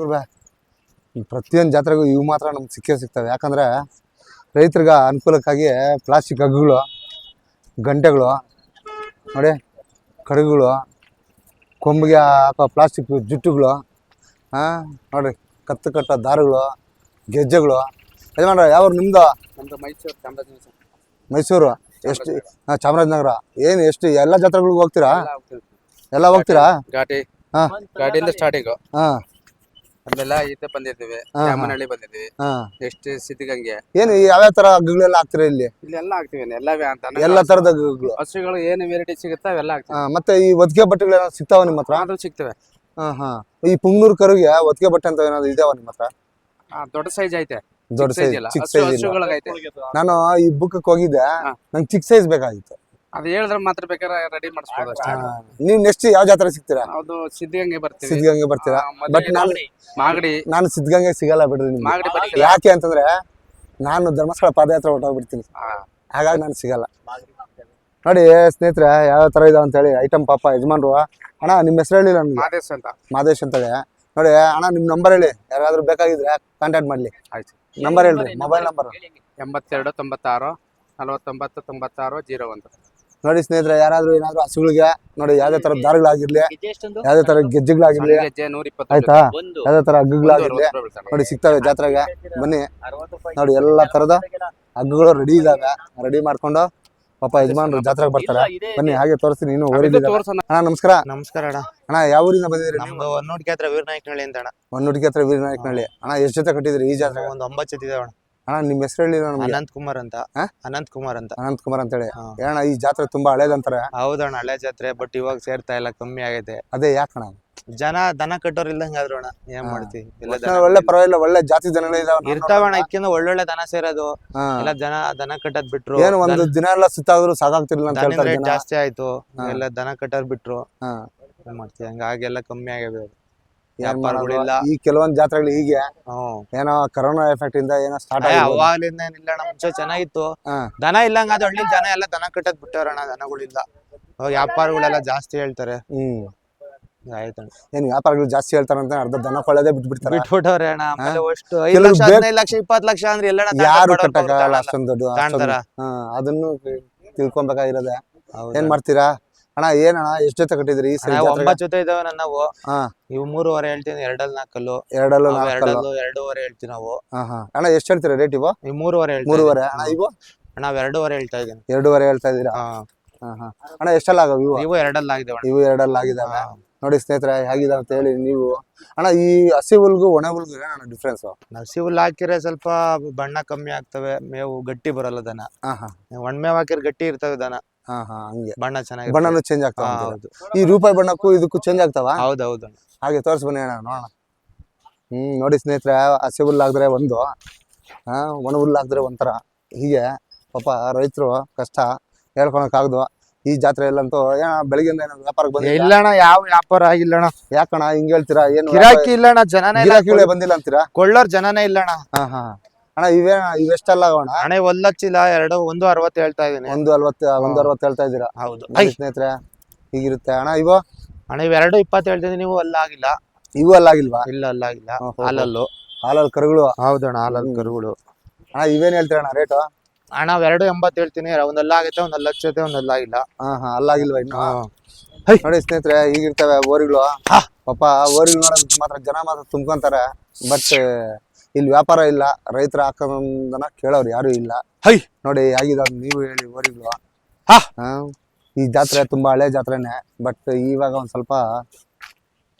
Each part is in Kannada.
ಗುರುಬೆ ಪ್ರತಿಯೊಂದು ಜಾತ್ರೆಗೂ ಇವು ಮಾತ್ರ ನಮ್ಗೆ ಸಿಕ್ಕೇ ಸಿಗ್ತವೆ. ಯಾಕಂದ್ರೆ ರೈತರಿಗೆ ಅನುಕೂಲಕ್ಕಾಗಿ ಪ್ಲಾಸ್ಟಿಕ್ ಹಗ್ಗುಗಳು ಗಂಟೆಗಳು ನೋಡಿ ಕಡುಗುಗಳು ಕೊಂಬಿಗೆ ಹಾಕೋ ಪ್ಲಾಸ್ಟಿಕ್ ಜುಟ್ಟುಗಳು ಹಾಂ ನೋಡ್ರಿ ಕತ್ತು ಕಟ್ಟ ದಾರಗಳು ಗೆಜ್ಜೆಗಳು ಯಜಮಾನ್ರ ಯಾವ ನಿಮ್ದು? ನಮ್ದು ಮೈಸೂರು ಚಾಮರಾಜನಗರ ಮೈಸೂರು ಎಷ್ಟು ಹಾಂ ಚಾಮರಾಜನಗರ. ಏನು ಎಷ್ಟು ಎಲ್ಲ ಜಾತ್ರೆಗಳಿಗೆ ಹೋಗ್ತೀರಾ. ಎಲ್ಲ ಹೋಗ್ತೀರಾ? ಘಾಟಿ. ಹಾ. ಘಾಟಿಯಿಂದ ಸ್ಟಾರ್ಟಿಂಗು ಹಾಂ. ಅಲ್ಲೆಲ್ಲ ಇದ್ದ ಬಂದಿರ್ತೀವಿ ಹಾ. ಚಾಮನಹಳ್ಳಿ ಬಂದಿದ್ದೀವಿ. ಹಾಂ. ನೆಕ್ಸ್ಟ್ ಸಿದ್ಧಗಂಗೆ. ಏನು ಯಾವ್ಯಾವ ತರ ಹಗ್ಗಗಳೆಲ್ಲ ಹಾಕ್ತೀರಾ ಇಲ್ಲಿ? ಇಲ್ಲಿ ಎಲ್ಲ ಹಾಕ್ತಿವಿ ಎಲ್ಲವೇ ಅಂತ. ಎಲ್ಲ ತರದ ಹಗ್ಗಗಳು ಹಸುಗಳು ಏನು ವೆರೈಟಿ ಸಿಗುತ್ತೆ ಅವೆಲ್ಲ ಹಾಕ್ತಿವಿ. ಹಾಂ ಮತ್ತೆ ಈ ಒದ್ಗೆ ಬಟ್ಟೆಗಳು ಸಿಗ್ತಾವ ನಿಮ್ಮ ಹತ್ರ? ಆದ್ರೂ ಸಿಗ್ತವೆ. ಹಾ ಹಾಂ. ಈ ಪುಂಗ್ನೂರ್ ಕರುಗೆ ಒದ್ಗೆ ಬಟ್ಟೆ ಅಂತ ಏನಾದ್ರು ಇದಾವ ನಿಮ್ಮ ಹತ್ರ? ಆ, ದೊಡ್ಡ ಸೈಜ್ ಐತೆ. ದೊಡ್ಡ ಸೈಜ್ ಚಿಕ್ಕ ಸೈಜ್ ನಾನು ಈ ಬುಕ್ಕಕ್ಕೆ ಹೋಗಿದ್ದೆ. ಹಾ. ನಂಗೆ ಚಿಕ್ಕ ಸೈಜ್ ಬೇಕಾಗಿತ್ತು. ಅದು ಹೇಳಿದ್ರೆ ಮಾತ್ರ ಬೇಕಾದ್ರೆ ರೆಡಿ ಮಾಡಿಸ್ಬೋದು ಅಷ್ಟೇ. ನೀವು ನೆಕ್ಸ್ಟ್ ಯಾವ ಜಾತ್ರೆ ಸಿಗ್ತೀರಾ? ಅದು ಸಿದ್ಧಗಂಗೆ ಬರ್ತೀವಿ. ಸಿದ್ಧಗಂಗೆ ಬರ್ತೀರಾ? ಆ, ಮತ್ತೆ ಬಟ್ ನಾನು ಮಾಗಡಿ. ನಾನು ಸಿದ್ಧಗಂಗೆ ಸಿಗಲ್ಲ ಬಿಡ್ರಿ ನಿಮ್ಗೆ. ಮಾಗಡಿ ಬರ್ತೀವಿ ಯಾಕೆ ಅಂತಂದ್ರೆ ನಾನು ಧರ್ಮಸ್ಥಳ ಪಾದಯಾತ್ರೆ ಹೊರಟೋಗ್ಬಿಡ್ತೀನಿ. ಹಾಗಾಗಿ ನಾನು ಸಿಗಲ್ಲ. ನೋಡಿ ಸ್ನೇಹಿತರೆ ಯಾವ ಥರ ಇದಾವ ಅಂತೇಳಿ ಐಟಮ್ ಪಾಪ ಯಜಮಾನ್ರು. ಅಣ್ಣ ನಿಮ್ಮ ಹೆಸರು ಹೇಳಿ ನನಗೆ. ಮಾದೇಶ್ ಅಂತ. ಮಾದೇಶ್ ಅಂತೇಳಿ. ನೋಡಿ ಅಣ್ಣ ನಿಮ್ಮ ನಂಬರ್ ಹೇಳಿ. ಯಾರಾದ್ರೂ ಬೇಕಾಗಿದ್ರೆ ಕಾಂಟ್ಯಾಕ್ಟ್ ಮಾಡಲಿ. ಆಯ್ತು. ನಂಬರ್ ಹೇಳ್ರಿ ಮೊಬೈಲ್ ನಂಬರ್ ಎಂಬತ್ತೆರಡು ತೊಂಬತ್ತಾರು ನಲವತ್ತೊಂಬತ್ತು ತೊಂಬತ್ತಾರು ಜೀರೋ ಒಂದು. ನೋಡಿ ಸ್ನೇಹಿತರೆ ಯಾರಾದ್ರೂ ಏನಾದ್ರು ಹಸುಗಳಿಗೆ ನೋಡಿ ಯಾವ್ದೇ ತರ ದಾರಗಳಾಗಿರ್ಲಿ ಯಾವ್ದೇ ತರ ಗೆಜ್ಜೆಗಳಾಗಿರ್ಲಿ ಆಯ್ತಾ? ಯಾವ್ದೇ ತರ ಹಗ್ಗಗಳಾಗಿರ್ಲಿ ನೋಡಿ ಸಿಗ್ತವೆ ಜಾತ್ರೆಗೆ. ಬನ್ನಿ. ನೋಡಿ ಎಲ್ಲಾ ತರದ ಹಗ್ಗಗಳು ರೆಡಿ ಇದಾವೆ. ರೆಡಿ ಮಾಡ್ಕೊಂಡು ಪಾಪ ಯಜಮಾನ್ರು ಜಾತ್ರೆಗೆ ಬರ್ತಾರೆ. ಬನ್ನಿ ಹಾಗೆ ತೋರಿಸ್ತೀನಿ ನೀನು ಅಣ್ಣ ನಮಸ್ಕಾರ. ನಮಸ್ಕಾರ ಅಣ್ಣ. ಅಣ್ಣ ಯಾವ ಊರಿಂದ ಬಂದಿದ್ರಿ ಒಂದ್ ನೋಡಿಕೆ ಹೊನ್ನೋಡ್ಕೆ ಹತ್ರ ವೀರನಾಯಕನಹಳ್ಳಿ ಅಂತ ಅಣ್ಣ. ಹೊನ್ನೂಟಿಗೆ ಹತ್ರ ವೀರನಾಯಕನಹಳ್ಳಿ ಅಣ್ಣ ಎಷ್ಟು ಜೊತೆ ಕಟ್ಟಿದ್ರಿ ಈ ಜಾತ್ರೆ ಒಂದು ಒಂಬತ್ತು ಜೊತೆ ಇದಾವೆ ಅಣ್ಣ. ಅಣ್ಣ ನಿಮ್ಮ ಹೆಸರು ಹೇಳಿ ನಮ್ಗೆ. ಅನಂತ್ ಕುಮಾರ್ ಅಂತ. ಹಾ? ಅನಂತ್ ಕುಮಾರ್ ಅಂತ. ಅನಂತ್ ಕುಮಾರ್ ಅಂತೇಳಿ. ಹಾ. ಅಣ್ಣ ಈ ಜಾತ್ರೆ ತುಂಬಾ ಹಳೇದಂತಾರೆ? ಹೌದಣ್ಣ ಹಳೆ ಜಾತ್ರೆ ಬಟ್ ಇವಾಗ ಸೇರ್ತಾ ಇಲ್ಲ ಕಮ್ಮಿ ಆಗೈತೆ. ಅದೇ ಯಾಕಣ್ಣ? ಜನ ದನ ಕಟ್ಟೋರ್ ಇಲ್ದಂಗ ಅಣ್ಣ ಏನ್ ಹಾ. ಮಾಡ್ತಿ? ಎಲ್ಲ ಒಟ್ನಲ್ಲಿ ಒಳ್ಳೆ ಪರವಾಗಿಲ್ಲ ಒಳ್ಳೆ ಜಾತಿ ಜನಗಳೇ ಇದಾವೆ ಇರ್ತಾವಣ್ಣ ಇಕ್ಕಿಂದ ಒಳ್ಳೊಳ್ಳೆ ದನ ಸೇರೋದು. ಎಲ್ಲ ಜನ ದನ ಕಟ್ಟದ್ ಬಿಟ್ರು. ಏನು ಒಂದು ದಿನ ಎಲ್ಲ ಸುತ್ತಾದ್ರು ಸಾಕಾಗ್ತಿರ್ಲಿಲ್ಲ ಅಂತ ದನ ಹೇಳ್ತಾರೆ ರೇಟ್ ಜನ ಜಾಸ್ತಿ ಆಯ್ತು. ಹಾ. ಎಲ್ಲ ದನ ಕಟ್ಟೋರ್ ಬಿಟ್ರು. ಹಾ. ಏನ್ ಮಾಡ್ತಿ? ಹಂಗಾಗಿ ಎಲ್ಲ ಕಮ್ಮಿ ಮಾಡೋದು? ವ್ಯಾಪಾರಗಳಿಲ್ಲ ಈ ಕೆಲವೊಂದ್ ಜಾತ್ರೆಗಳು ಹೀಗೆ. ಏನೋ ಕರೋನಾ ಎಫೆಕ್ಟ್ ಇಂದ ಏನೋ ಸ್ಟಾರ್ಟ್ ಆಗಿ ಅವಾಗ್ಲಿಂದ ಏನಿಲ್ಲ ಅಣ್ಣ ಮುಂಚೆ ಚೆನ್ನಾಗಿತ್ತು. ದನ ಇಲ್ಲಂಗ ಅದು ಹಳ್ಳಿ ಜನ ಎಲ್ಲ ದನ ಕಟ್ಟದ್ ಬಿಟ್ಟವ್ರಣ್ಣ ದನಗಳಿಲ್ಲ. ಅವಾಗ ವ್ಯಾಪಾರಗಳೆಲ್ಲ ಜಾಸ್ತಿ ಹೇಳ್ತಾರೆ. ಹ್ಮ್. ಏನ್ ವ್ಯಾಪಾರಗಳು ಜಾಸ್ತಿ ಹೇಳ್ತಾರಂತ ಅರ್ಧ ದನ ಕೊಳ್ಳೋದೇ ಬಿಟ್ಬಿಡ್ತಾರೆ? ಬಿಟ್ಬಿಟ್ಟವ್ರೆ ಅಣ್ಣ ಆಮೇಲೆ ಅಷ್ಟು ಐದ್ ಕೆಲವ್ರು ಲಕ್ಷ ಹದಿನೈದು ಲಕ್ಷ ಇಪ್ಪತ್ತು ಲಕ್ಷ ಅಂದ್ರೆ ಎಲ್ಲ ಯಾರು ಕಟ್ಟಕ್ಕಾಗಲ್ಲ ಅಷ್ಟೊಂದು ದೊಡ್ಡ ಅದನ್ನು ತಿಳ್ಕೊಬೇಕಾಗಿರೋದೆ? ಏನ್ ಮಾಡ್ತೀರಾ? ಅಣ್ಣ ಏನಣ್ಣ ಎಷ್ಟು ಜೊತೆ ಕಟ್ಟಿದ್ರಿ ಈ ಸರಿ? ಒಂಬತ್ತು ಜೊತೆ ಇದಾವೆ ನಾವು. ಇವು ಮೂರುವರೆ ಹೇಳ್ತೀನಿ ಎರಡಲ್ಲಿ ನಾಲ್ಕಲ್ಲು. ಎರಡಲ್ಲೂ ಎರಡಲ್ಲು ಎರಡೂವರೆ ಹೇಳ್ತೀವಿ ನಾವು. ಅಣ್ಣ ಎಷ್ಟು ಹೇಳ್ತೀರಾ ರೇಟ್ ಇವು? ಇವು ಮೂರುವರೆ ಮೂರುವರೆ. ಅಣ್ಣ ಇವು? ನಾವು ಎರಡೂವರೆ ಹೇಳ್ತಾ ಇದೀನಿ ಎರಡೂವರೆ ಹೇಳ್ತಾ ಇದ್ದೀರಾ? ಅಣ್ಣ ಎಷ್ಟೆಲ್ಲ ಆಗವು ಇವು? ಇವು ಎರಡಲ್ಲಿ ಆಗಿದೆ. ಇವು ಎರಡಲ್ಲ ಆಗಿದಾವೆ. ನೋಡಿ ಸ್ನೇಹಿತರೆ ಹೇಗಿದಾವೆ ಅಂತ ಹೇಳಿ ನೀವು. ಅಣ್ಣ ಈ ಹಸಿ ಹುಲ್ಗು ಒಣ ಹುಲ್ಗು ಏನಣ್ಣ ಡಿಫ್ರೆನ್ಸ್ ಹಸಿ ಹುಲ್ಲು ಹಾಕಿದ್ರೆ ಸ್ವಲ್ಪ ಬಣ್ಣ ಕಮ್ಮಿ ಆಗ್ತವೆ ಮೇವು ಗಟ್ಟಿ ಬರಲ್ಲ ದನ. ಒಣ ಮೇವು ಹಾಕಿದ್ರೆ ಗಟ್ಟಿ ಇರ್ತವೆ ದನ. ಹಾ ಹಾ ಹಂಗೆ. ಬಣ್ಣ ಚೆನ್ನಾಗಿ ಬಣ್ಣನು ಚೇಂಜ್ ಆಗ್ತಾವ ಹೌದು. ಈ ರೂಪಾಯಿ ಬಣ್ಣಕ್ಕೂ ಇದಕ್ಕೂ ಚೇಂಜ್ ಆಗ್ತಾವ? ಹೌದೌದು. ಅಣ್ಣ. ಹಾಗೆ ತೋರ್ಸ್ ಬನ್ನಿ ಅಣ್ಣ ನೋಡೋಣ. ಹ್ಮ್ ನೋಡಿ ಸ್ನೇಹಿತರೆ ಹಸಿ ಹುಲ್ಲು ಹಾಕಿದ್ರೆ ಒಂದು ಹಾ ಒಣ ಹುಲ್ಲು ಹಾಕಿದ್ರೆ ಒಂಥರ. ಹೀಗೆ ಪಾಪ ರೈತರು ಕಷ್ಟ ಹೇಳ್ಕೊಳಕ್ಕಾಗ್ದು ಈ ಜಾತ್ರೆ ಎಲ್ಲಂತೂ ಏನ ಬೆಳಿಗ್ಗೆ ಏನೋ ವ್ಯಾಪಾರಕ್ಕೆ ಬಂದಿಲ್ಲ ಇಲ್ಲ ಅಣ್ಣ ಯಾವ ವ್ಯಾಪಾರ ಆಗಿಲ್ಲ ಅಣ್ಣ ಯಾಕಣ್ಣ ಹಿಂಗ್ ಹೇಳ್ತೀರಾ? ಏನು ಗಿರಾಕಿ ಇಲ್ಲ ಅಣ್ಣ ಜನನೇ ಇಲ್ಲ. ಗಿರಾಕಿಗಳೇ ಬಂದಿಲ್ಲ ಅಂತೀರಾ? ಕೊಳ್ಳೋರ್ ಜನನೇ ಇಲ್ಲ ಅಣ್ಣ ಹಾ ಹಾ. ಅಣ್ಣ ಇವೇ ಇವೆಷ್ಟಲ್ಲ ಅಣ್ಣ ಹಣೆ ಒಂದ್ ಎರಡು ಒಂದು ಅರವತ್ತು ಹೇಳ್ತಾ ಇದೀನಿ. ಒಂದು ಅರವತ್ತು ಒಂದು ಅರವತ್ತು ಹೇಳ್ತಾ ಇದ್ದೀರಾ? ಹೌದು. ನೋಡಿ ಸ್ನೇಹಿತರೆ ಹೀಗಿರುತ್ತೆ. ಅಣ್ಣ ಇವ? ಅಣ್ಣ ಇವೆರಡು ಇಪ್ಪತ್ತು ಹೇಳ್ತೀನಿ ನೀವು ಅಲ್ಲ ಆಗಿಲ್ಲ. ಇವು ಅಲ್ಲಾಗಿಲ್ವಾ ಇಲ್ಲ ಅಲ್ಲಾಗಿಲ್ಲ ಹಾಲಲ್ಲು. ಹಾಲಲ್ಲಿ ಕರುಗಳು? ಹೌದಣ್ಣ ಹಾಲಲ್ಲಿ. ಕರುಗಳು. ಅಣ್ಣ ಇವೇನ್ ಹೇಳ್ತೀರಾ ಅಣ್ಣ ರೇಟು? ಅಣ್ಣ ಎರಡು ಎಂಬತ್ತು ಹೇಳ್ತೀನಿ ಒಂದಲ್ಲ ಆಗೈತೆ ಲಕ್ಷ ಹಚ್ಚೈತೆ ಒಂದಲ್ಲ ಅಲ್ಲಾಗಿಲ್ಲ ಹಾ ಹಾ ಅಲ್ಲಾಗಿಲ್ವಾ ಇನ್ನು? ಹೈ. ನೋಡಿ ಸ್ನೇಹಿತರೆ ಈಗಿರ್ತವೆ ಓರಿಗಳು. ಪಾಪ ಓರಿಗಳು ನೋಡೋದಕ್ಕೆ ಮಾತ್ರ ಜನ ಮಾತ್ರ ತುಂಬ್ಕೊಂತಾರೆ. ಬಟ್ ಇಲ್ಲಿ ವ್ಯಾಪಾರ ಇಲ್ಲ ರೈತರ ಹಾಕೋದನ್ನ ಕೇಳೋರು ಯಾರು ಇಲ್ಲ. ಹೈ. ನೋಡಿ ಆಗಿದ ನೀವು ಹೇಳಿ ಓರಿಗಳು ಹಾ. ಈ ಜಾತ್ರೆ ತುಂಬಾ ಹಳೆ ಜಾತ್ರೆನೆ ಬಟ್ ಇವಾಗ ಒಂದ್ ಸ್ವಲ್ಪ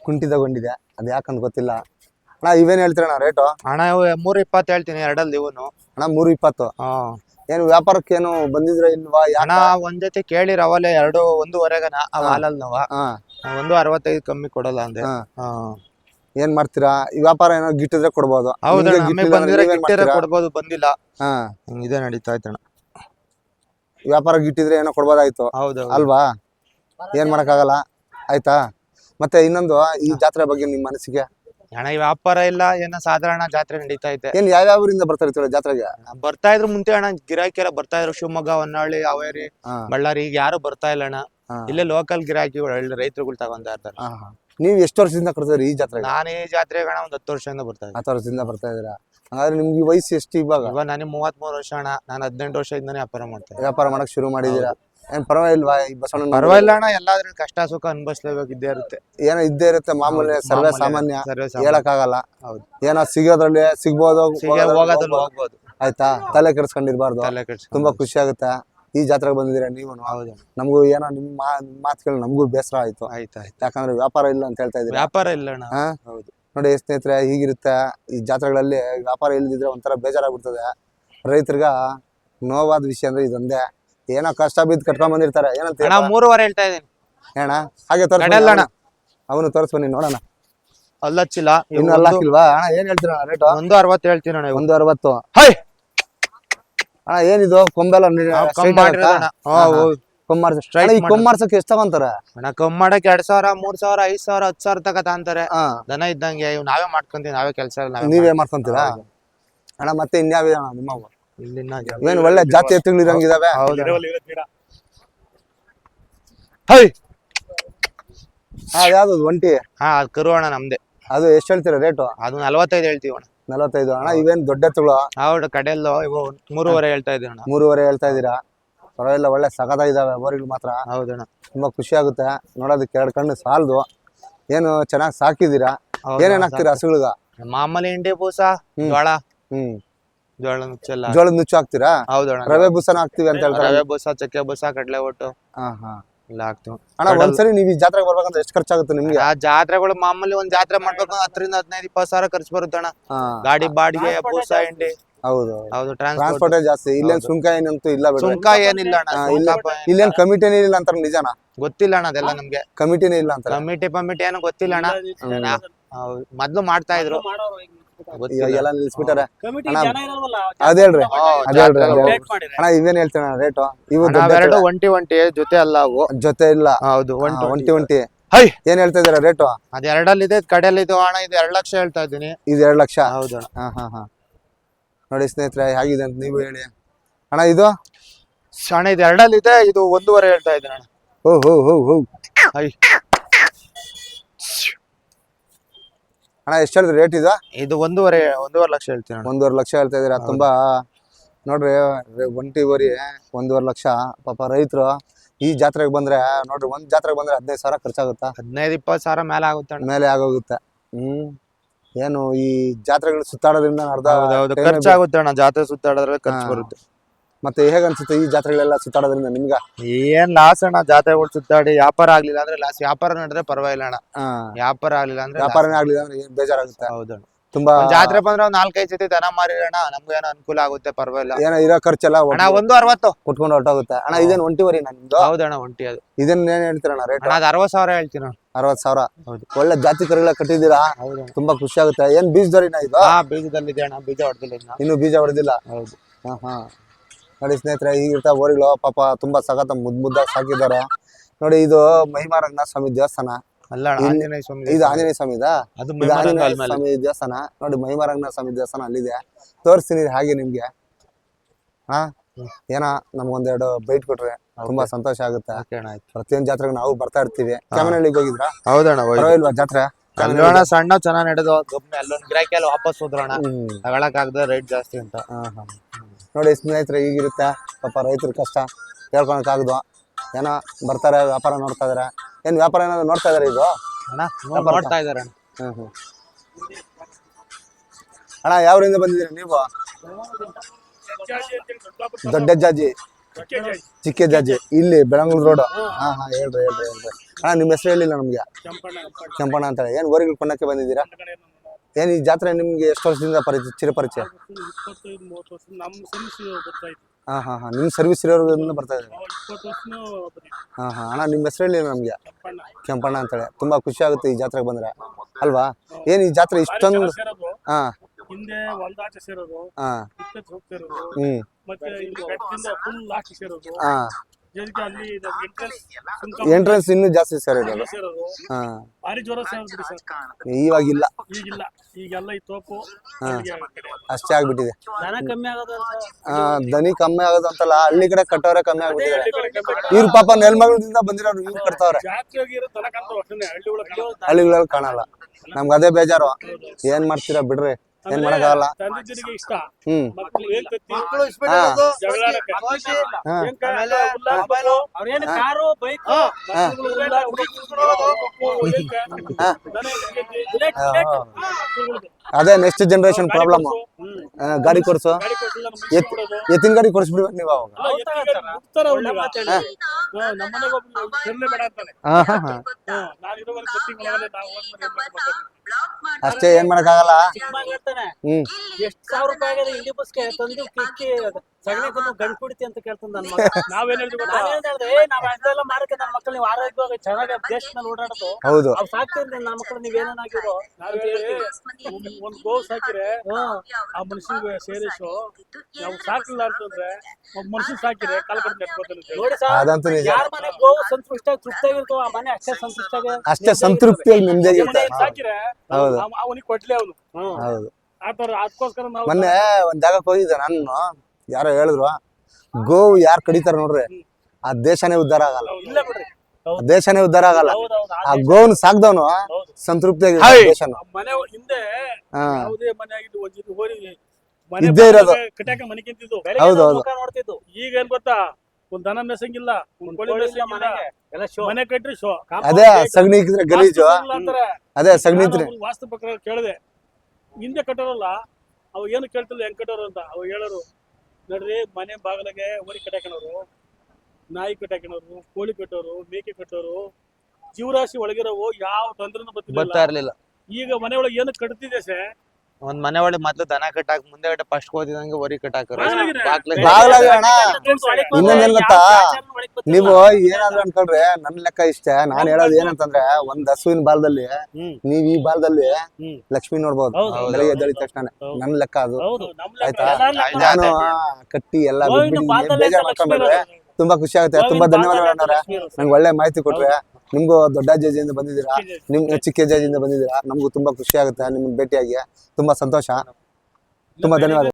ಕುಂಠಿತಗೊಂಡಿದೆ. ಅದ್ ಯಾಕಂದ್ ಗೊತ್ತಿಲ್ಲ. ಅಣ್ಣ ಇವೇನ್ ಹೇಳ್ತೀರಣ್ಣ ರೇಟು ಅಣ್ಣ ಇವು ಮೂರು ಇಪ್ಪತ್ತು ಹೇಳ್ತೀನಿ ಎರಡಲ್ಲಿ ಇವನು. ಅಣ್ಣ ಮೂರು ಇಪ್ಪತ್ತು. ಹಾ. ಏನು ವ್ಯಾಪಾರಕ್ಕೆ ಏನು ಬಂದಿದ್ರ ಇಲ್ವಾ ಅಣ್ಣ ಒಂದ್ ಜೊತೆ ಕೇಳಿ ರವಲೆ ಎರಡು ಒಂದೂವರೆಗನ ಹಾ. ಹಾಲಲ್ಲಿ ನಾವ ಒಂದು ಅರವತ್ತೈದು ಕಮ್ಮಿ ಕೊಡಲ್ಲ ಅಂದೆ. ಹಾ. ಹಾ. ಏನ್ ಮಾಡ್ತೀರಾ? ಈ ವ್ಯಾಪಾರ ಏನೋ ಗಿಟ್ಟಿದ್ರೆ ಕೊಡ್ಬೋದು. ಕೊಡ್ಬೋದು ಬಂದಿಲ್ಲ. ಹಾ. ಇದೆ ನಡೀತಾ ಐತಣ್ಣ ವ್ಯಾಪಾರ ಗಿಟ್ಟಿದ್ರೆ ಏನೋ ಕೊಡ್ಬೋದಾಯ್ತು. ಹೌದು ಅಲ್ವಾ? ಏನ್ ಮಾಡಕ್ಕಾಗಲ್ಲ? ಆಯ್ತಾ? ಮತ್ತೆ ಇನ್ನೊಂದು ಈ ಜಾತ್ರೆ ಬಗ್ಗೆ ನಿಮ್ ಮನಸ್ಸಿಗೆ? ಅಣ್ಣ ಈ ವ್ಯಾಪಾರ ಇಲ್ಲ ಏನೋ ಸಾಧಾರಣ ಜಾತ್ರೆ ನಡೀತಾ ಐತೆ. ಏನ್ ಯಾವ ಊರಿಂದ ಬರ್ತಾರೆ ತಿಳ್ಕೊಳ್ಳಿ ಜಾತ್ರೆಗೆ? ಬರ್ತಾ ಇದ್ರು ಮುಂಚೆ ಅಣ್ಣ ಗಿರಾಕಿ ಎಲ್ಲ ಬರ್ತಾ ಇದ್ರು. ಶಿವಮೊಗ್ಗ ಹೊನ್ನಾಳಿ ಹಾವೇರಿ ಹಾ, ಬಳ್ಳಾರಿ ಈಗ ಯಾರು ಬರ್ತಾ ಇಲ್ಲ ಅಣ್ಣ. ಇಲ್ಲೇ ಲೋಕಲ್ ಗಿರಾಕಿ ರೈತರುಗಳು ತಗೊಂತಾ ಇರ್ತಾರೆ. ನೀವು ಎಷ್ಟು ವರ್ಷದಿಂದ ಕಟ್ತೀರಿ ಈ ಜಾತ್ರೆ ನಾನು ಈ ಜಾತ್ರೆಗೆ ಅಣ್ಣ ಒಂದ್ ಹತ್ತು ವರ್ಷದಿಂದ ಬರ್ತಾ ಇದ್ದೀನಿ. ಹತ್ತು ವರ್ಷದಿಂದ ಬರ್ತಾ ಇದ್ದೀರಾ? ಹಾಗಾದ್ರೆ ನಿಮ್ಗೆ ಈ ವಯಸ್ಸು ಎಷ್ಟು ಇವಾಗ? ಇವಾಗ ನನಗೆ ಮೂವತ್ಮೂರು ವರ್ಷ ಅಣ್ಣ. ನಾನು ಹದಿನೆಂಟು ವರ್ಷದಿಂದನೇ ವ್ಯಾಪಾರ ಮಾಡ್ತೇನೆ ವ್ಯಾಪಾರ ಮಾಡಕ್ ಶುರು ಮಾಡಿದೀರಾ ಏನ್ ಪರವಾಗಿಲ್ವಾ ಈ ಬಸವಣ್ಣ ಪರವಾಗಿಲ್ಲ ಅಣ್ಣ ಎಲ್ಲಾದ್ರೂ ಕಷ್ಟ ಸುಖ ಅನ್ಭವಿಸ್ಲೇಬೇಕು ಇದ್ದೇ ಇರುತ್ತೆ. ಏನೋ ಇದ್ದೇ ಇರುತ್ತೆ ಮಾಮೂಲಿ ಸರ್ವೇ ಸಾಮಾನ್ಯ. ಸರ್ವೇ ಸಾಮಾನ್ಯ. ಹೇಳಕ್ ಆಗಲ್ಲ ಹೌದು. ಏನೋ ಸಿಗೋದ್ರಲ್ಲಿ ಸಿಗ್ಬೋದು ಸಿಗ ಹೋಗೋದ್ರಲ್ಲಿ ಹೋಗ್ಬೋದು. ಆಯ್ತಾ? ತಲೆ ಕೆಡಿಸ್ಕೊಂಡಿರ್ಬಾರ್ದು. ತಲೆ. ತುಂಬಾ ಖುಷಿ ಆಗುತ್ತೆ. ಈ ಜಾತ್ರೆಗೆ ಬಂದಿದ್ದೀರಾ ನೀವು? ಹೌದು. ನಮಗೂ ಏನೋ ನಿಮ್ಮ ಮಾತು ಕೇಳಿ ನಮಗೂ ಬೇಸರ ಆಯ್ತು. ಆಯ್ತು ಆಯ್ತು. ಯಾಕಂದ್ರೆ ವ್ಯಾಪಾರ ಇಲ್ಲ ಅಂತ ಹೇಳ್ತಾ ಇದ್ರೆ ವ್ಯಾಪಾರ ಇಲ್ಲ ಅಣ್ಣ. ಹಾ? ಹೌದು. ನೋಡಿ ಸ್ನೇಹಿತರೆ ಹೀಗಿರುತ್ತೆ. ಈ ಜಾತ್ರೆಗಳಲ್ಲಿ ವ್ಯಾಪಾರ ಇಲ್ಲದಿದ್ರೆ ಒಂಥರ ಬೇಜಾರಾಗ್ಬಿಡ್ತದೆ. ರೈತರಿಗ ನೋವಾದ ವಿಷಯ ಅಂದ್ರೆ ಇದೊಂದೇ. ಏನೋ ಕಷ್ಟ ಬಿದ್ದು ಕಟ್ಕೊಂಡ್ ಬಂದಿರ್ತಾರೆ. ಏನಂತ ಅಣ್ಣ ಮೂರುವರೆ ಹೇಳ್ತಾ ಇದ್ದೀನಿ. ಹಾಗೆ ಕಡೆಯಲ್ಲ ಅಣ್ಣ. ತೋರಿಸ್ ಅವನು. ತೋರಿಸ್ ಬನ್ನಿ ನೋಡೋಣ. ಅಲ್ಲಚ್ಚಿಲ್ಲ ಇನ್ನು ಅಲ್ಲ ಹಾಕಿಲ್ವಾ? ಅಣ್ಣ ಏನ್ ಹೇಳ್ತೀರ ರೇಟ್? ಒಂದು ಅರವತ್ತು ಹೇಳ್ತೀನಿ ಅಣ್ಣ ಇವು. ಒಂದು ಅರವತ್ತು. ಹೈ! ಅಣ್ಣ ಏನಿದು? ಕೊಂಬೆಲ್ಲ. ಈ ಕೊಂಬಾರ್ಸಕ್ಕೆ ಎಷ್ಟು ತಗೊಂತಾರೆ? ಅಣ್ಣ ಕಮ್ಮಿ ಮಾಡಕ್ ಎರಡ್ ಸಾವಿರ ಮೂರ್ ಸಾವಿರ ಐದ್ ಸಾವಿರ ಹತ್ತು ಸಾವಿರ ತಗ ಅಂತಾರೆ ಹಾ. ದನ ಇದ್ದಂಗೆ ಇವ್ ನಾವೇ ಮಾಡ್ಕೊಂತೀವಿ ನಾವೇ ಕೆಲಸ ನೀವೇ ಮಾಡ್ಕೊಂತೀರಾ? ಅಣ್ಣ ಮತ್ತೆ ಇನ್ಯಾವ ಅಣ್ಣ ನಿಮ್ಮವು ಏನ್ ಒಳ್ಳೆ ಜಾತಿ ಎತ್ತುಗಳು ಇರಂಗಿದಾವೆ ಹೌದು. ಹೈ ಯಾವ್ದು ಒಂಟಿ? ಹಾ ಅದ್ ಕರು ಅಣ್ಣ ನಮ್ದೆ. ಅದು ಎಷ್ಟು ಹೇಳ್ತೀರಾ ರೇಟು? ಅದು ನಲ್ವತ್ತೈದು ಹೇಳ್ತೀವಿ ಅಣ್ಣ. ನಲವತ್ತೈದು ಅಣ್ಣ ಇವೇನ್ ದೊಡ್ಡ ಎತ್ತುಗಳು? ಹೌದು ಕಡೆಯಲ್ಲೋ ಇವು ಮೂರುವರೆ ಹೇಳ್ತಾ ಇದೀವಿ ಅಣ್ಣ ಮೂರುವರೆ ಹೇಳ್ತಾ ಇದ್ದೀರಾ? ಪರವಾಗಿಲ್ಲ ಒಳ್ಳೆ ಸಖತ್ತಾಗಿದ್ದಾವೆ ಬೋರಿಗಳು ಮಾತ್ರ. ಹೌದಣ್ಣ ತುಂಬಾ ಖುಷಿ ಆಗುತ್ತೆ. ನೋಡೋದಕ್ಕೆ ಎರಡು ಕಣ್ಣು ಸಾಲದು. ಏನು ಚೆನ್ನಾಗಿ ಸಾಕಿದ್ದೀರಾ? ಏನೇನು ಹಾಕ್ತೀರಾ ಹಸುಗಳಿಗ? ಮಾಮೂಲಿ ಹಿಂಡಿ ಬೂಸ ಹ್ಮ್. ಜೋಳ. ಹ್ಮ್. ಜೋಳ ನುಚ್ಚೆಲ್ಲ. ಜೋಳದ ನುಚ್ಚು ಹಾಕ್ತೀರಾ? ಹೌದಣ್ಣ ರವೆ ಬೂಸನ ಹಾಕ್ತಿವಿ ಅಂತ ಹೇಳ್ತಾರೆ ರವೆ ಬೂಸ ಚಕ್ಕೆ ಬೂಸ ಕಡ್ಲೆ ಒಟ್ಟು. ಹಾ ಹಾ ಎಲ್ಲ ಹಾಕ್ತಿವಿ ಅಣ್ಣ ಒಂದ್ಸರಿ ನೀವು ಈ ಜಾತ್ರೆಗೆ ಬರ್ಬೇಕಂದ್ರೆ ಎಷ್ಟು ಖರ್ಚಾಗುತ್ತೆ ನಿಮ್ಗೆ? ಆ ಜಾತ್ರೆಗಳು ಮಾಮೂಲಿ ಒಂದ್ ಜಾತ್ರೆ ಮಾಡ್ಬೇಕು ಹತ್ತರಿಂದ ಹದಿನೈದು ಇಪ್ಪತ್ತು ಸಾವಿರ ಖರ್ಚು ಬರುತ್ತೆ ಅಣ್ಣ. ಗಾಡಿ ಬಾಡಿಗೆ ಬೂಸ ಹಿಂಡಿ. ಹೌದು ಹೌದು. ಟ್ರಾನ್ಸ್ಪೋರ್ಟ್ ಜಾಸ್ತಿ. ಇಲ್ಲೇನ್ ಸುಂಕ ಏನಂತೂ ಇಲ್ಲ ಬಿಡ್ರಿ ಸುಂಕ ಏನಿಲ್ಲ ಅಣ್ಣ. ಸುಂಕ ಇಲ್ಲ ಪ- ಇಲ್ಲೇನ್ ಕಮಿಟಿನೇ ಇಲ್ಲ ಅಂತ ನಿಜಾನ ಗೊತ್ತಿಲ್ಲ ಅಣ್ಣ ಅದೆಲ್ಲ ನಮ್ಗೆ. ಕಮಿಟಿನೇ ಇಲ್ಲ ಅಂತ ಕಮಿಟಿ ಪಮಿಟಿ ಏನೋ ಗೊತ್ತಿಲ್ಲ ಅಣ್ಣ. ಹೌದು ಮೊದ್ಲು ಮಾಡ್ತಾ ಇದ್ರು. ಮಾಡೋರು ಇವಾಗ ಎಲ್ಲ ನಿಲ್ಸ್ಬಿಟ್ಟಾರೆ. ಕಮಿಟಿ ಅಣ್ಣ, ಜನ ಇರಲ್ವಲ್ಲ? ಅದ್ ಹೇಳ್ರಿ. ಅದೇ ಹೇಳ್ರಿ. ಅಣ್ಣ ಇವೇನ್ ಹೇಳ್ತೀರ ರೇಟು ಇವು ಎರಡು ಒಂಟಿ ಒಂಟಿ ಜೊತೆ ಅಲ್ಲ ಅವು. ಜೊತೆ ಇಲ್ಲ. ಹೌದು ಒಂಟಿ ಒಂಟಿ. ಒಂಟಿ ಹೈ! ಏನ್ ಹೇಳ್ತಾ ಇದೀರಾ ರೇಟು ಅದ್ ಎರಡಲ್ಲಿ ಇದೆ ಕಡೆಯಲ್ಲಿ ಇದು ಅಣ್ಣ ಇದು ಎರಡ್ ಲಕ್ಷ ಹೇಳ್ತಾ ಇದ್ದೀನಿ. ಇದು ಎರಡ್ ಲಕ್ಷ? ಹೌದು ಅಣ್ಣ. ಹಾ ಹಾ ಹಾ. ನೋಡಿ ಸ್ನೇಹಿತರೆ ಹೇಗಿದೆ ಅಂತ ನೀವು ಹೇಳಿ. ಅಣ್ಣ ಇದು? ಅಣ್ಣ ಇದು ಎರಡಲ್ಲಿ ಇದೆ ಇದು ಒಂದೂವರೆ ಹೇಳ್ತಾ ಇದ್ದೀನಿ ಅಣ್ಣ. ಹೋ ಹೋ ಹೋ ಹೋ. ಹೈ! ಅಣ್ಣ ಎಷ್ಟು ಹೇಳಿದ್ರೆ? ರೇಟ್ ಇದು? ಇದು ಒಂದೂವರೆ ಒಂದೂವರೆ ಲಕ್ಷ ಹೇಳ್ತೀನಿ ಅಣ್ಣ. ಒಂದೂವರೆ ಲಕ್ಷ ಹೇಳ್ತಾ ಇದೀರಾ ತುಂಬಾ ನೋಡ್ರಿ ರೆ- ಒಂಟಿ ಬರಿ ಒಂದೂವರೆ ಲಕ್ಷ. ಪಾಪ ರೈತರು ಈ ಜಾತ್ರೆಗೆ ಬಂದ್ರೆ ನೋಡ್ರಿ ಒಂದ್ ಜಾತ್ರೆಗೆ ಬಂದ್ರೆ ಹದಿನೈದು ಸಾವಿರ ಖರ್ಚಾಗುತ್ತಾ? ಹದಿನೈದು ಇಪ್ಪತ್ತು ಸಾವಿರ ಮೇಲೆ ಆಗುತ್ತೆ ಅಣ್ಣ. ಮೇಲೆ ಆಗೋಗುತ್ತೆ. ಹ್ಮ್. ಏನು ಈ ಜಾತ್ರೆಗಳು ಸುತ್ತಾಡೋದ್ರಿಂದ ಅರ್ಧ ಹೌದೌದು. time ಖರ್ಚಾಗುತ್ತೆ ಅಣ್ಣ. ಜಾತ್ರೆ ಸುತ್ತಾಡಿದ್ರೆ ಖರ್ಚು ಹಾ. ಬರುತ್ತೆ. ಮತ್ತೆ ಹೇಗ ಅನ್ಸುತ್ತೆ ಈ ಜಾತ್ರೆಗಳೆಲ್ಲ ಸುತ್ತಾಡೋದ್ರಿಂದ ನಿಮ್ಗ? ಏನ್ ಲಾಸ್ ಅಣ್ಣ ಜಾತ್ರೆಗಳು ಸುತ್ತಾಡಿ ವ್ಯಾಪಾರ ಆಗ್ಲಿಲ್ಲ ಅಂದ್ರೆ ಲಾಸ್. ವ್ಯಾಪಾರ ನಡೆದ್ರೆ ಪರವಾಗಿಲ್ಲ ಅಣ್ಣ. ಆ, ವ್ಯಾಪಾರ ಆಗ್ಲಿಲ್ಲ ಅಂದ್ರೆ ವ್ಯಾಪಾರನೇ ಆಗ್ಲಿಲ್ಲ ಅಂದ್ರೆ ಏನ್ ಬೇಜಾರಾಗುತ್ತೆ? ಹೌದು ತುಂಬಾ ಒಂದ್ ಜಾತ್ರೆ ಬಂದ್ರೆ ಒಂದ್ ನಾಲ್ಕೈದು ಜೊತೆ ದನ ಮಾರಿರೋಣ ನಮ್ಗೆ ಏನೋ ಅನುಕೂಲ ಆಗುತ್ತೆ ಪರವಾಗಿಲ್ಲ. ಏನೋ ಇರೋ ಖರ್ಚೆಲ್ಲ ಅಣ್ಣ ಒಂದು ಅರವತ್ತು. ಕುಟ್ಕೊಂಡು ಹೊರಟೋಗುತ್ತೆ. ಅಣ್ಣ ಇದೇನ್ ಒಂಟಿವರಿ ನಿಮ್ದು? ಹೌದಣ್ಣ ಒಂಟಿ ಅದು. ಇದನ್ನ ಏನ್ ಹೇಳ್ತೀರಣ್ಣ ರೇಟ್ ಅಣ್ಣ ಅದು ಅರವತ್ ಸಾವಿರ ಹೇಳ್ತೀನಿ ಅಣ್ಣ. ಅರವತ್ ಸಾವಿರ? ಹೌದು. ಒಳ್ಳೆ ಜಾತಿ ಕರುಗಳ ಕಟ್ಟಿದ್ದೀರಾ? ಹೌದಣ್ಣ ತುಂಬಾ ಖುಷಿ ಆಗುತ್ತೆ. ಏನ್ ಬೀಜದವರಿನ ಇದು? ಹಾ ಬೀಜದಲ್ಲಿದೆ ಅಣ್ಣ. ಬೀಜ ಹೊಡೆದಿಲ್ಲ ಇನ್ನ. ಇನ್ನು ಬೀಜ ಹೊಡೆದಿಲ್ಲ? ಹೌದು. ಹಾ ಹಾ. ನೋಡಿ ಸ್ನೇಹಿತರೆ ಈಗಿರ್ತಾವ ಓರಿಗಳು ಪಾಪ ತುಂಬಾ ಸಖತ್ ಮುದ್ ಮುದ್ದಾಗಿ ಸಾಕಿದ್ದಾರೆ. ನೋಡಿ ಇದು ಮಹಿಮಾರಂಗನಾಥ ಸ್ವಾಮಿ ದೇವಸ್ಥಾನ. ಅಲ್ಲ ಆಂಜನೇಯ ಸ್ವಾಮಿ ಇದು. ಆಂಜನೇಯ ಸ್ವಾಮಿ ಇದಾ ಅದು ಇದು ಮೇಮರಂಗ ಆಂಜನೇಯ ಸ್ವಾಮಿ ದೇವಸ್ಥಾನ. ನೋಡಿ ಮಹಿಮಾರಂಗನಾಥ ಸ್ವಾಮಿ ದೇವಸ್ಥಾನ ಅಲ್ಲಿದೆ. ತೋರಿಸ್ತೀನಿ ಹಾಗೆ ನಿಮ್ಗೆ. ಹಾ? ಏನ ನಮ್ಗೊಂದೆರಡು ಬೈಟ್ ಕೊಟ್ರೆ ತುಂಬಾ ಸಂತೋಷ ಆಗುತ್ತೆ. ಪ್ರತಿಯೊಂದು ಜಾತ್ರೆಗೆ ನಾವು ಬರ್ತಾ ಇರ್ತೀವಿ. ಕ್ಯಾಮನಹಳ್ಳಿಗೆ ಹೋಗಿದ್ರಾ? ಹೌದಣ್ಣ. ಪರವಾಗಿಲ್ವಾ ಜಾತ್ರೆ? ಅಲ್ಲೋಣ ಸಣ್ಣ ಚೆನ್ನಾಗ್ ನಡೆದು ಅಲ್ಲೊಂದು ಅಲ್ಲೊಂದ್ ಗಿರಾಕಿ ಅಲ್ಲಿ ವಾಪಸ್ ಹೋದ್ರಣ ಹ್ಮ್. ತಗೊಳಕ್ ಆಗದೆ ರೇಟ್ ಜಾಸ್ತಿ ಅಂತ. ನೋಡಿ ಸ್ನೇಹಿತರೆ ಈಗಿರುತ್ತೆ. ಪಾಪ ರೈತರ ಕಷ್ಟ. ಹೇಳ್ಕೊಳಕ್ಕಾಗದು ಏನೋ ಬರ್ತಾರೆ ವ್ಯಾಪಾರ ನೋಡ್ತಾ ಇದಾರೆ. ಏನು ವ್ಯಾಪಾರ ಏನಾದ್ರು ನೋಡ್ತಾ ಇದಾರೆ ಇದು? ನೋಡ್ತಾ ಇದಾರೆ ಅಣ್ಣ. ಹ್ಮ್ ಹ್ಮ್. ಅಣ್ಣ ಯಾವ್ರಿಂದ ಬಂದಿದ್ದೀರಿ ನೀವು? ದೊಡ್ಡ ಜಾಜಿ ಚಿಕ್ಕ ಜಾಜಿ ಇಲ್ಲಿ ಬೆಳಂಗ್ಳೂರು ರೋಡ್. ಹಾ. ಹಾ ಹೇಳ್ರಿ ಹೇಳ್ರಿ ಹೇಳ್ರಿ. ಅಣ್ಣ ನಿಮ್ಮ ಹೆಸರು ಹೇಳಿಲ್ಲ ನಮಗೆ. ಕೆಂಪಣ್ಣ ಅಂತ ಹೇಳಿ. ಏನ್ ಊರಿಗೆ ಕೊಂಡಕ್ಕೆ ಬಂದಿದ್ದೀರಾ? ಏನ್ ಈ ಜಾತ್ರೆ ನಿಮಗೆ ಎಷ್ಟು ವರ್ಷದಿಂದ ಪರಿಚಯ ಚಿರಪರಿಚಯ? ಇಪ್ಪತ್ತೈದು ಮೂವತ್ತು ವರ್ಷ ನಮ್ಮ ಸರ್ವಿಸ್ ಗೊತ್ತಾಯ್ತು ಇತ್ತು ಹಾ ಹಾ ಹಾ ನಿಮ್ ಸರ್ವಿಸ್ ಇರೋದ್ರಿಂದ ಬರ್ತಾ ಇದ್ದಾರೆ. ನಾವು ಇಪ್ಪತ್ತು ವರ್ಷನೂ ಬಂದಿದ್ವಿ ಹಾ ಹಾ ಅಣ್ಣ ನಿಮ್ಮ ಹೆಸರು ಹೇಳಿ ನಮ್ಗೆ? ಕೆಂಪಣ್ಣ. ಕೆಂಪಣ್ಣ ಅಂತೇಳಿ. ತುಂಬಾ ಖುಷಿ ಆಗುತ್ತೆ ಈ ಜಾತ್ರೆಗೆ ಬಂದ್ರೆ. ಅಲ್ವಾ? ಏನು ಈ ಜಾತ್ರೆ ಇಷ್ಟೊಂದು ಸೇರೋದು. ಹಾ. ಹಿಂದೆ ಹೊಲ್ದಾಚೆ ಸೇರೋದು. ಹಾ. ಇಪ್ಪತ್ತು ಹೋಗ್ತಿರೋದು ಹ್ಮ್. ಮತ್ತೆ ಇಲ್ಲಿ ಬೆಟ್ಟದಿಂದ ಫುಲ್ ಲಾಸ್ಟ್ ಸೇರೋದು. ಹಾ. ಅಲ್ಲಿ ಎಂಟ್ರೆನ್ಸ್ ಇನ್ನು ಜಾಸ್ತಿ ಸರ್ ಇದು ಸೇರೋದು ಹಾ. ಭಾರಿ ಜ್ವರ ಸೇರಿದ್ರಿ ಸರ್ ಇವಾಗಿಲ್ಲ. ಈಗಿಲ್ಲ. ಈಗೆಲ್ಲ ಈ ತೋಪು ಆಗ್ಬಿಟ್ಟಿದೆ. ಅಷ್ಟೇ ಆಗ್ಬಿಟ್ಟಿದೆ. ದನ ಕಮ್ಮಿ ಆಗೋದು ಆ, ದನಿ ಕಮ್ಮಿ ಆಗೋದು ಅಂತಲ್ಲ ಹಳ್ಳಿ ಕಡೆ ಕಟ್ಟೋರೆ ಕಮ್ಮಿ ಆಗ್ಬಿಟ್ಟಿದೆ. ಇವ್ರ ಪಾಪ ನೆಲ್ಮಗಳಿಂದ ಬಂದಿರೋರು ಇವ್ರು ಕಟ್ತಾವ್ರೆ. ಜಾಸ್ತಿ ಹೋಗಿರೋ ದನ ಕಾಣ್ತಾವ ಅಷ್ಟೇ. ಹಳ್ಳಿ ಒಳಗೆ ಹಳ್ಳಿಗಳಲ್ಲಿ ಕಾಣಲ್ಲ. ನಮ್ಗೆ ಅದೇ ಬೇಜಾರು. ಏನ್ ಮಾಡ್ತೀರಾ ಬಿಡ್ರಿ. ಏನ್ ಮಾಡಕ್ಕಾಗಲ್ಲ ತಂದೆ ಜನಿಗೆ ಇಷ್ಟ. ಹ್ಮ್. ಮಕ್ಕಳು ಏನ್ ತತ್ತಿ ಹಾ. ಜಗಳ ಆಡಕ್ಕೆ. ಹಾ. ಏನ್ ಕಾರಣ? ಹುಲ್ಲ ಹಾಕ್ಬೇಕು. ಅವ್ರೇನು ಕಾರು ಬೈಕ್. ಹಾ. ಅದೇ ನೆಕ್ಸ್ಟ್ ಜನರೇಷನ್ ಪ್ರಾಬ್ಲಮ್ ಗಾಡಿ ಕೊಡ್ಸು. ಎತ್ ಎತ್ತಿನ ಗಾಡಿ ಕೊಡಿಸ್ಬಿಡ್ಬೇಕು ನೀವು ಅವಾಗ. ಬೇಡ ಅಂತಾನೆ. ಹಾ, ಹಾ, ಹಾ. ಹಾ, ನಾನ್ ಇರುವವರೆಗೆ ಕತ್ತಿ ಒಳಗಡೆ ನಾವು ಹೋದ್ಮೇಲೆ ಏನ್ ಮಾಡ್ಬೇಕು? ಅಷ್ಟೇ ಏನ್ ಮಾಡಕ್ ಆಗಲ್ಲ ಹ್ಮ್. ಎಷ್ಟ್ ಸಾವಿರ ರೂಪಾಯಿ ಆಗಿದೆ? ಇಂಡಿ ಬಸ್ಗೆ ತಂದು ಕಿಕ್ಕಿ ಸಗಣಿ ತಂದು ಗಂಡ್ ಕುಡಿತಿ ಅಂತ ಕೇಳ್ತಾನೆ ನನ್ನ ಮಗ. ನಾವೇನ್ ಹೇಳ್ತೀವಿ ಗೊತ್ತಾ? ನಾನೇನ್ ಹೇಳ್ದೆ? ಏ ನಾವ್ ಅದೆಲ್ಲ ಮಾಡಕ್ಕೆ ನನ್ನ ಮಕ್ಕಳು ನೀವು ಆರೋಗ್ಯವಾಗಿ ಚೆನ್ನಾಗಿ ದೇಶ ಮೇಲೆ ಓಡಾಡೋದು. ಹೌದು. ಅವ್ ಸಾಕ್ತೀರಿ ನನ್ನ ಮಕ್ಕಳು ನೀವ್ ಏನೇನಾಗಿರೋ ನಾವ್ ಒಂದ್- ಒಂದ್ ಗೋವ್ ಸಾಕಿರೆ ಆ ಮನುಷ್ಯನಿಗೆ ಸೇರಿಸು. ನಾವು ಸಾಕಿಲ್ಲ ಅಂತಂದ್ರೆ ಒಬ್ಬ ಮನುಷ್ಯ ಸಾಕಿದ್ರೆ ಕಾಲ ನೆಟ್ಕೋತಾನೆ ನೋಡಿ ಸರ್ ಅದಂತೂ ನಿಜ. ಯಾರ ಮನೆ ಗೋವು ತೃಪ್ತಿಯಾಗಿರ್ತಾವ ಆ ಮನೆ ಅಷ್ಟೇ ಸಂತುಷ್ಟಾಗಿ ಅಷ್ಟೇ ಸಂತೃಪ್ತಿಯಲ್ಲಿ ಸಾಕಿದ್ರೆ ಹೌದು. ಅವನಿಗೆ ಕೊಟ್ಲೆ ಅವನು. ಹೌದು. ಆತರ ಅದಕ್ಕೋಸ್ಕರ ನಾವು ಮೊನ್ನೆ ಒಂದ್ ಜಾಗಕ್ಕೆ ಹೋಗಿದ್ದೆ ನಾನು. ಯಾರೋ ಹೇಳಿದ್ರು ಗೋವು ಯಾರು ಕಡಿತಾರ ನೋಡ್ರಿ ಆ ದೇಶನೇ ಉದ್ಧಾರ ಆಗಲ್ಲ. ದೇಶನೇ ಉದ್ಧಾರ ಆಗಲ್ಲ. ಹೌದೌದು ಆ ಗೋವನ್ ಸಾಕ್ದವನು ಸಂತೃಪ್ತಿ ಸಂತೃಪ್ತಿಯಾಗಿ ದೇಶನ. ಇದ್ದೇ ಇರೋದು. ಕಟ್ಯಾಕ ಮನೆ ಕಿಂತಿದ್ದು ಬೆಳಿಗ್ಗೆ ಹೌದು, ನಾವು ಮುಖ ನೋಡ್ತಿದ್ದು. ಈಗ ಏನ್ ಗೊತ್ತಾ? ಒಂದ್ ದನ ಮೆಸಂಗಿಲ್ಲ ಮನೆ ಕಟ್ರಿ ಶೋ. ಅದೇ ಸಗಣಿ ಇಕ್ಕಿದ್ರೆ ಗಲೀಜು. ಅದೇ ಸಗಣಿ ಇದ್ರೆ. ವಾಸ್ತು ಪ್ರಕಾರ ಕೇಳಿದೆ. ಹಿಂದೆ ಕಟ್ಟೋರಲ್ಲ ಅವ್ ಏನು ಕೇಳ್ತಿಲ್ಲ ಹೆಂಗ್ ಕಟ್ಟೋರು ಅಂತ ಅವ್ ಹೇಳೋರು. ನೋಡ್ರಿ ಮನೆ ಬಾಗಿಲಿಗೆ ಹೊರಿ ಕಟ್ಟಾಕಣೋರು ನಾಯಿ ಕಟ್ಟಾಕಣೋರು ಕೋಳಿ ಕಟ್ಟೋರು ಮೇಕೆ ಕಟ್ಟೋರು ಜೀವರಾಶಿ ಒಳಗಿರೋವು ಯಾವ ತೊಂದ್ರೆನೂ ಬರ್ತಾ ಬರ್ತಿಲ್ಲ ಇರ್ಲಿಲ್ಲ. ಈಗ ಮನೆ ಒಳಗೆ ಏನು ಕಟ್ತಿದೆ ಸೆ ಒಂದ್ ಮನೆ ಒಳಗೆ ಮೊದ್ಲು ದನ ಕಟ್ಟಾಕ್ ಮುಂದೆ ಫಸ್ಟ್ ಹೋದಿದಂಗೆ ವರಿ. ಅಣ್ಣ ಇನ್ನೊಂದೇನ್ ಗೊತ್ತಾ? ಒಳಗ್ ಗೊತ್ತಿಲ್ಲ. ನೀವು ಏನಾದ್ರು ಅನ್ಕೊಂಡ್ರೆ ನನ್ ಲೆಕ್ಕ ಇಷ್ಟ. ನಾನ್ ಹೇಳೋದು ಏನಂತಂದ್ರೆ ಒಂದ್ ಹಸುವಿನ ಬಾಲದಲ್ಲಿ. ನೀವ್ ಈ ಬಾಲದಲ್ಲಿ ಲಕ್ಷ್ಮಿ ನೋಡ್ಬೋದು. ಬೆಳಗ್ಗೆ ಎದ್ದಳಿದ ತಕ್ಷಣ. ನನ್ ಲೆಕ್ಕ ಅದು. ಆಯ್ತಾ? ನಾನು ಕಟ್ಟಿ ಎಲ್ಲ ಬೇಜಾರ್ ಮಾಡ್ಕೊಂಡ್ರೆ ತುಂಬಾ ಖುಷಿ ಆಗುತ್ತೆ. ತುಂಬಾ ಧನ್ಯವಾದಗಳು ಅಣ್ಣವ್ರೆ. ನಂಗೆ ಒಳ್ಳೆ ಮಾಹಿತಿ ಕೊಟ್ರೆ ನಿಮ್ಗೂ ದೊಡ್ಡ ಜೇಜಿಯಿಂದ ಬಂದಿದ್ದೀರಾ? ನಿಮ್ ಚಿಕ್ಕ ಜೇಜಿಯಿಂದ ಬಂದಿದ್ದೀರಾ? ನಮಗೂ ತುಂಬಾ ಖುಷಿ ಆಗುತ್ತೆ. ನಿಮ್ಮನ್ನ ಭೇಟಿಯಾಗಿ. ತುಂಬಾ ಸಂತೋಷ. ತುಂಬಾ ಧನ್ಯವಾದ.